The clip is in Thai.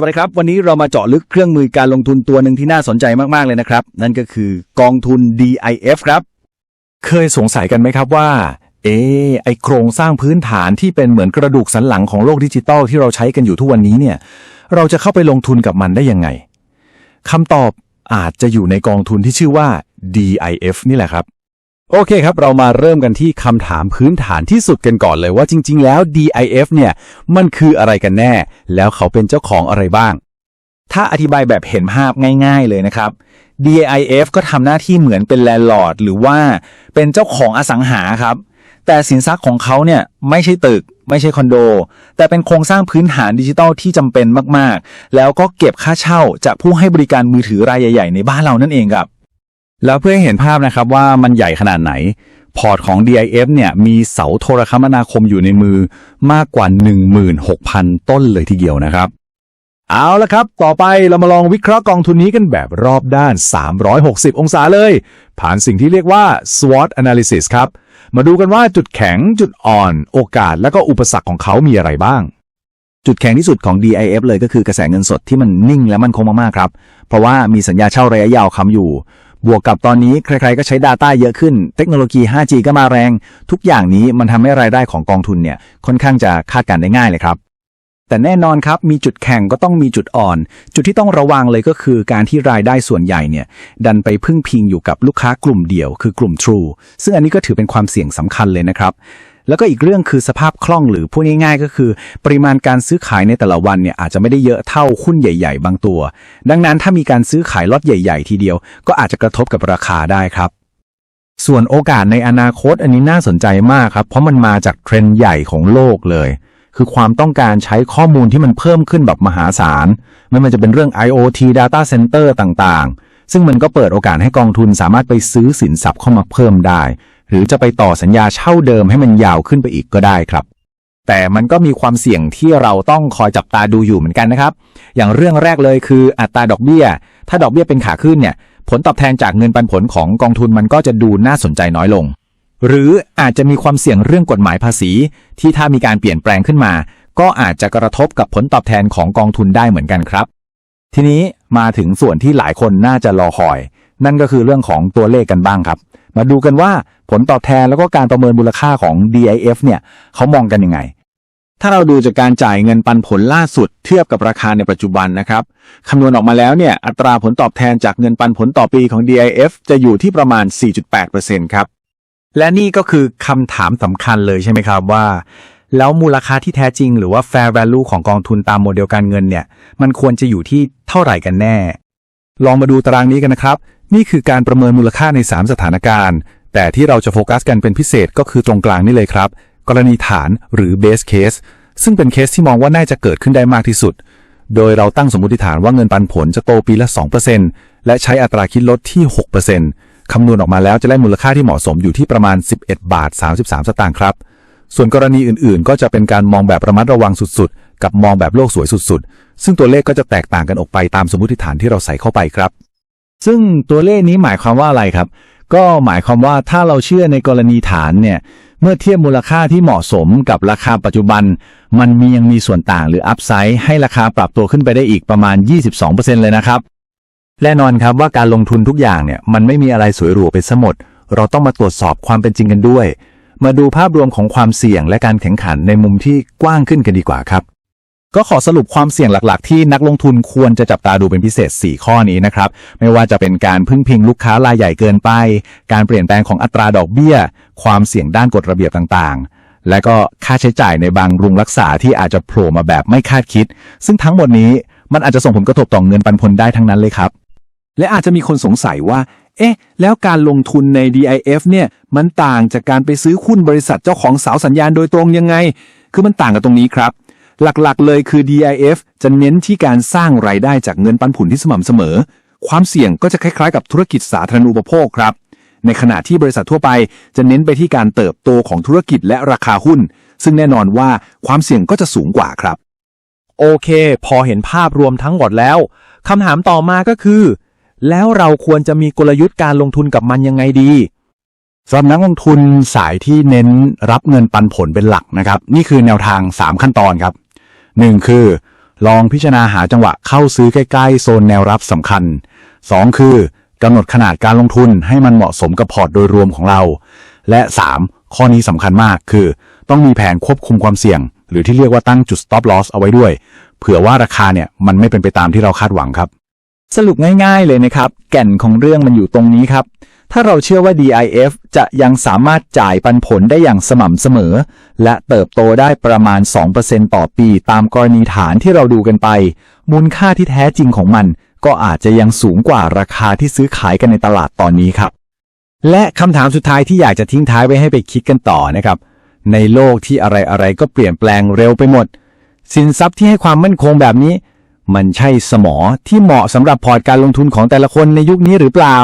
สวัสดีครับ วันนี้เรามาเจาะลึกเครื่องมือการลงทุนตัวหนึ่งที่น่าสนใจมาก ๆ เลยนะครับ นั่นก็คือกองทุน DIF ครับ เคยสงสัยกันไหมครับว่า เออไอโครงสร้างพื้นฐานที่เป็นเหมือนกระดูกสันหลังของโลกดิจิตอลที่เราใช้กันอยู่ทุกวันนี้เนี่ย เราจะเข้าไปลงทุนกับมันได้ยังไงคำตอบอาจจะอยู่ในกองทุนที่ชื่อว่า DIF นี่แหละครับ โอเคครับ เรามาเริ่มกันที่คำถามพื้นฐานที่สุดกันก่อนเลยว่าจริง ๆ แล้ว DIF เนี่ย มันคืออะไรกันแน่ แล้วเขาเป็นเจ้าของอะไรบ้าง ถ้าอธิบายแบบเห็นภาพง่าย ๆ เลยนะครับ DIF ก็ทำหน้าที่เหมือนเป็นแลนด์ลอร์ดหรือว่าเป็นเจ้าของอสังหาครับ แต่สินทรัพย์ของเขาเนี่ยไม่ใช่ตึก ไม่ใช่คอนโด แต่เป็นโครงสร้างพื้นฐานดิจิทัลที่จำเป็นมากๆ แล้วก็เก็บค่าเช่าจากผู้ให้บริการมือถือรายใหญ่ ๆ ในบ้านเรานั่นเองครับ แล้วเพื่อให้เห็นภาพนะครับว่ามันใหญ่ขนาดไหน พอร์ตของ DIF เนี่ยมีเสาโทรคมนาคมอยู่ในมือมากกว่า 16,000 ต้นเลยทีเดียวนะครับ เอาละครับ ต่อไปเรามาลองวิเคราะห์กองทุนนี้กันแบบรอบด้าน 360 องศาเลย ผ่านสิ่งที่เรียกว่า SWOT analysis ครับ มาดูกันว่าจุดแข็งจุดอ่อน โอกาสและก็อุปสรรคของเขามีอะไรบ้างจุดแข็งที่สุดของ DIF เลยก็คือกระแสเงินสดที่มันนิ่งและมันคงมากๆครับ เพราะว่ามีสัญญาเช่าระยะยาวค้ำอยู่ บวกกับตอนนี้ใครๆก็ใช้ Data เยอะขึ้น เทคโนโลยี 5G ก็มาแรง ทุกอย่างนี้มันทำให้รายได้ของกองทุนเนี่ยค่อนข้างจะคาดการณ์ได้ง่ายเลยครับ แต่แน่นอนครับมีจุดแข็งก็ต้องมีจุดอ่อน จุดที่ต้องระวังเลยก็คือการที่รายได้ส่วนใหญ่เนี่ยดันไปพึ่งพิงอยู่กับลูกค้ากลุ่มเดียว คือกลุ่ม True ซึ่งอันนี้ก็ถือเป็นความเสี่ยงสำคัญเลยนะครับ แล้วก็อีกเรื่องคือสภาพคล่องหรือพูดง่ายๆ ก็คือ ปริมาณการซื้อขายในแต่ละวันเนี่ยอาจจะไม่ได้เยอะเท่าหุ้นใหญ่ ๆ บางตัว ดังนั้นถ้ามีการซื้อขายล็อตใหญ่ ๆ ทีเดียว ก็อาจจะกระทบกับราคาได้ครับส่วนโอกาสในอนาคตอันนี้น่าสนใจมากครับ เพราะมันมาจากเทรนด์ใหญ่ของโลกเลย คือความต้องการใช้ข้อมูลที่มันเพิ่มขึ้นแบบมหาศาล ไม่ว่าจะเป็นเรื่อง IoT Data Center ต่างๆ ซึ่งมันก็เปิดโอกาสให้กองทุนสามารถไปซื้อสินทรัพย์เข้ามาเพิ่มได้ หรือจะไปต่อสัญญาเช่าเดิมให้มันยาวขึ้นไปอีกก็ได้ครับ แต่มันก็มีความเสี่ยงที่เราต้องคอยจับตาดูอยู่เหมือนกันนะครับ อย่างเรื่องแรกเลยคืออัตราดอกเบี้ย ถ้าดอกเบี้ยเป็นขาขึ้นเนี่ย ผลตอบแทนจากเงินปันผลของกองทุนมันก็จะดูน่าสนใจน้อยลง หรืออาจจะมีความเสี่ยงเรื่องกฎหมายภาษี ที่ถ้ามีการเปลี่ยนแปลงขึ้นมา ก็อาจจะกระทบกับผลตอบแทนของกองทุนได้เหมือนกันครับ ทีนี้มาถึงส่วนที่หลายคนน่าจะรอคอย นั่นก็คือเรื่องของตัวเลขกันบ้างครับ มาดูกันว่าผลตอบแทนแล้วก็การประเมินมูลค่าของ DIF เนี่ยเขามองกันยังไง ถ้าเราดูจากการจ่ายเงินปันผลล่าสุดเทียบกับราคาในปัจจุบันนะครับคำนวณออกมาแล้วเนี่ยอัตราผลตอบแทนจากเงินปันผลต่อปีของ DIF จะอยู่ที่ประมาณ 4.8%ครับและนี่ก็คือคำถามสำคัญเลยใช่ไหมครับว่า แล้วมูลค่าที่แท้จริงหรือว่า fair value ของกองทุนตามโมเดลการเงินเนี่ย มันควรจะอยู่ที่เท่าไหร่กันแน่ ลองมาดูตารางนี้กันนะครับ นี่คือการประเมินมูลค่าใน 3 สถานการณ์ แต่ที่เราจะโฟกัสกันเป็นพิเศษก็คือตรงกลางนี่เลยครับ กรณีฐานหรือ base case ซึ่งเป็นเคสที่มองว่าน่าจะเกิดขึ้นได้มากที่สุด โดยเราตั้งสมมติฐานว่าเงินปันผลจะโตปีละ 2%และใช้อัตราคิดลดที่ 6%คำนวณออกมาแล้วจะได้มูลค่าที่เหมาะสมอยู่ที่ประมาณ 11 บาท 33 สตางค์ครับ ส่วนกรณีอื่นๆ ก็จะเป็นการมองแบบระมัดระวังสุดๆ กับมองแบบโลกสวยสุดๆ ซึ่งตัวเลขก็จะแตกต่างกันออกไปตามสมมติฐานที่เราใส่เข้าไปครับ ซึ่งตัวเลขนี้หมายความว่าอะไรครับ ก็หมายความว่าถ้าเราเชื่อในกรณีฐานเนี่ยเมื่อเทียบมูลค่าที่เหมาะสมกับราคาปัจจุบัน มันมียังมีส่วนต่างหรืออัพไซด์ให้ราคาปรับตัวขึ้นไปได้อีกประมาณ 22%เลยนะครับ แน่นอนครับว่าการลงทุนทุกอย่างเนี่ยมันไม่มีอะไรสวยหรูไปซะหมด เราต้องมาตรวจสอบความเป็นจริงกันด้วย มาดูภาพรวมของความเสี่ยงและการแข่งขันในมุมที่กว้างขึ้นกันดีกว่าครับ ก็ขอสรุปความเสี่ยงหลักๆ ที่นักลงทุนควรจะจับตาดูเป็นพิเศษ 4 ข้อนี้นะครับ ไม่ว่าจะเป็นการพึ่งพิงลูกค้ารายใหญ่เกินไป การเปลี่ยนแปลงของอัตราดอกเบี้ย ความเสี่ยงด้านกฎระเบียบต่างๆ และก็ค่าใช้จ่ายในบางรุงรักษาที่อาจจะโผล่มาแบบไม่คาดคิด ซึ่งทั้งหมดนี้มันอาจจะส่งผลกระทบต่อเงินปันผลได้ทั้งนั้นเลยครับ และอาจจะมีคนสงสัยว่า เอ๊ะ แล้วการลงทุนใน DIF เนี่ย มันต่างจากการไปซื้อหุ้นบริษัทเจ้าของเสาสัญญาณโดยตรงยังไง คือมันต่างกันตรงนี้ครับ หลักๆ เลยคือ DIF จะเน้นที่การสร้างรายได้จากเงินปันผลที่สม่ำเสมอ ความเสี่ยงก็จะคล้ายๆ กับธุรกิจสาธารณูปโภคครับ ในขณะที่บริษัททั่วไปจะเน้นไปที่การเติบโตของธุรกิจและราคาหุ้น ซึ่งแน่นอนว่าความเสี่ยงก็จะสูงกว่าครับ โอเค พอเห็นภาพรวมทั้งหมดแล้วคำถามต่อมาก็คือ แล้วเราควรจะมีกลยุทธ์การลงทุนกับมันยังไงดี สำหรับนักลงทุนสายที่เน้นรับเงินปันผลเป็นหลักนะครับ นี่คือแนวทาง 3 ขั้นตอนครับ 1 คือ ลองพิจารณาหาจังหวะเข้าซื้อใกล้ ๆ โซนแนวรับสำคัญ 2 คือกำหนดขนาดการลงทุนให้มันเหมาะสมกับพอร์ตโดยรวมของเรา และ 3 ข้อนี้สำคัญมากคือ ต้องมีแผนควบคุมความเสี่ยง หรือที่เรียกว่าตั้งจุด stop loss เอาไว้ด้วย เผื่อว่าราคาเนี่ยมันไม่เป็นไปตามที่เราคาดหวังครับ สรุปง่าย ๆ เลยนะครับ แก่นของเรื่องมันอยู่ตรงนี้ครับ ถ้าเราเชื่อว่า DIF จะยังสามารถจ่ายปันผลได้อย่างสม่ำเสมอ และเติบโตได้ประมาณ 2%ต่อปีตามกรณีฐานที่เราดูกันไป มูลค่าที่แท้จริงของมัน ก็อาจจะยังสูงกว่าราคาที่ซื้อขายกันในตลาดตอนนี้ครับ และคำถามสุดท้ายที่อยากจะทิ้งท้ายไว้ให้ไปคิดกันต่อนะครับ ในโลกที่อะไรๆก็เปลี่ยนแปลงเร็วไปหมด สินทรัพย์ที่ให้ความมั่นคงแบบนี้ มันใช่สมอที่เหมาะสำหรับพอร์ตการลงทุนของแต่ละคนในยุคนี้หรือเปล่า